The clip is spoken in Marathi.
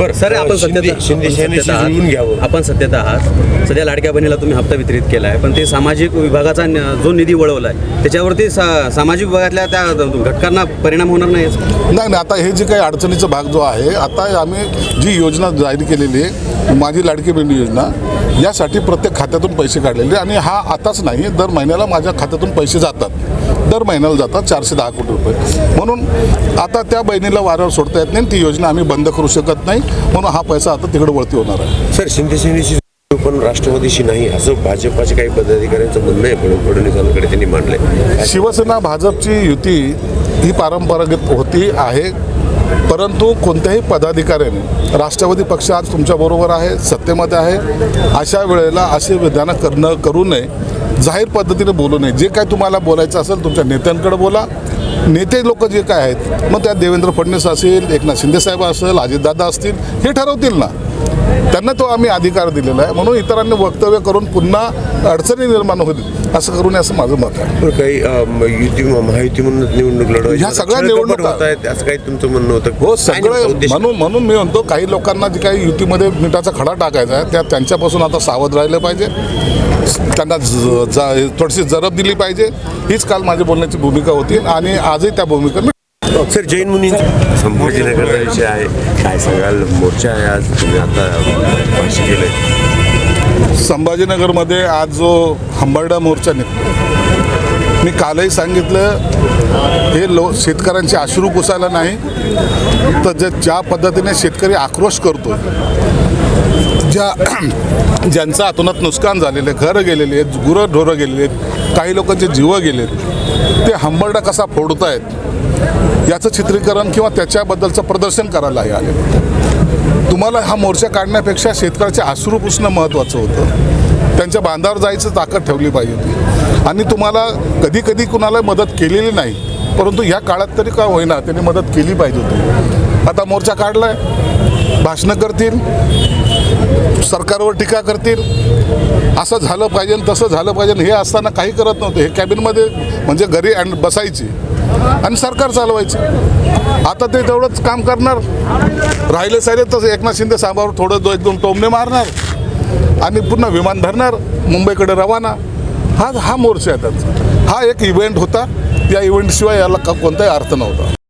बरं. सर आपण शिंदे सत्तेत शिंदे सेनेशी जुळवून घ्यावं. आपण सत्तेत आहात. सध्या लाडक्या बहिणीला तुम्ही हप्ता वितरित केला आहे पण ते सामाजिक विभागाचा न- जो निधी वळवला आहे त्याच्यावरती सा- सामाजिक विभागातल्या त्या घटकांना परिणाम होणार नाही? नाही नाही आता हे जे काही अडचणीचा भाग जो आहे आता आम्ही जी योजना जाहीर केलेली आहे माझी लाडकी बहिणी योजना यासाठी प्रत्येक खात्यातून पैसे काढलेले आणि हा आताच नाही दर महिन्याला माझ्या खात्यातून पैसे जातात. दर महिन्याला जातात चारशे दहा कोटी रुपये. म्हणून आता त्या बहिणीला वाऱ्यावर सोडता येत नाही ती योजना आम्ही बंद करू शकत नाही म्हणून हा पैसा आता तिकडे वळती होणार आहे. सर शिंदे सेनेशी पण राष्ट्रवादीशी नाही असं भाजपाचे काही पदाधिकाऱ्यांचं म्हणणं आहे फड- फडणवीसांकडे त्यांनी मांडलंय. शिवसेना भाजपची युती ही पारंपरागत होती आहे परंतु कोणत्याही पदाधिकाऱ्याने राष्ट्रवादी पक्ष आज तुमच्याबरोबर आहे सत्तेमध्ये आहे अशा वेळेला असे विधानं करणं करू नये जाहीर पद्धतीने बोलू नये. जे काय तुम्हाला बोलायचं असेल तुमच्या नेत्यांकडे बोला. नेते लोक जे काय आहेत मग त्यात देवेंद्र फडणवीस असेल एकनाथ शिंदेसाहेब असेल अजितदादा असतील हे ठरवतील ना. त्यांना तो आम्ही अधिकार दिलेला आहे. म्हणून इतरांनी वक्तव्य करून पुन्हा अडचणी निर्माण होतील असं करू नये असं माझं मत आहे. काही युती महायुती म्हणून निवडणूक लढवायची ह्या सगळ्या निवडणुका- होत आहेत असं काही तुमचं म्हणणं होतं? हो सगळं? म्हणून म्हणून मी म्हणतो काही लोकांना जे काही युतीमध्ये मिठाचा खडा टाकायचा आहे त्या त्यांच्यापासून आता सावध राहिलं पाहिजे. त्यांना थोडीशी जरब दिली पाहिजे. हीच काल माझी बोलण्याची भूमिका होती आणि आजही त्या भूमिका मी सर जैन मुनी संभाजीनगरचा विषय आहे. काय सांगाल? मोर्चा आहे आज. तुम्ही आता संभाजीनगरमध्ये आज जो हंबरडा मोर्चा निघतो मी कालही सांगितलं हे लो शेतकऱ्यांचे अश्रू पुसायला नाही तर जे ज्या पद्धतीने शेतकरी आक्रोश करतो ज्या ज्यांचं आतोनात नुकसान झालेलं आहे घरं गेलेली आहेत गुरं ढोरं गेलेली आहेत काही लोकांचे जीवं गेलेत ते हंबरडा कसा फोडतायत याचं चित्रीकरण किंवा त्याच्याबद्दलचं प्रदर्शन करायला हे आले तुम्हाला हा मोर्चा काढण्यापेक्षा शेतकऱ्याचे अश्रू पुसणं महत्त्वाचं होतं. त्यांच्या बांधावर जायचं ताकद ठेवली पाहिजे होती. आणि तुम्हाला कधी कधी कुणाला मदत केलेली नाही परंतु ह्या काळात तरी का होईना त्यांनी मदत केली पाहिजे होती. आता मोर्चा काढलाय भाषणं करतील सरकारवर टीका करतील असं झालं पाहिजे तसं झालं पाहिजे हे असताना काही करत नव्हते. हे कॅबिनमध्ये म्हणजे घरी अँड बसायची आणि सरकार चालवायचे. आता ते तेवढंच काम करणार. राहिले सारे तसं एकनाथ शिंदे साहेबावर थोडं दो एक दोन टोमणे मारणार. आणि पुन्हा विमान धरणार मुंबईकडे रवाना. हा हा मोर्चा आहे त्यांचा. हा एक इव्हेंट होता. या इव्हेंटशिवाय याला का- कोणताही अर्थ नव्हता.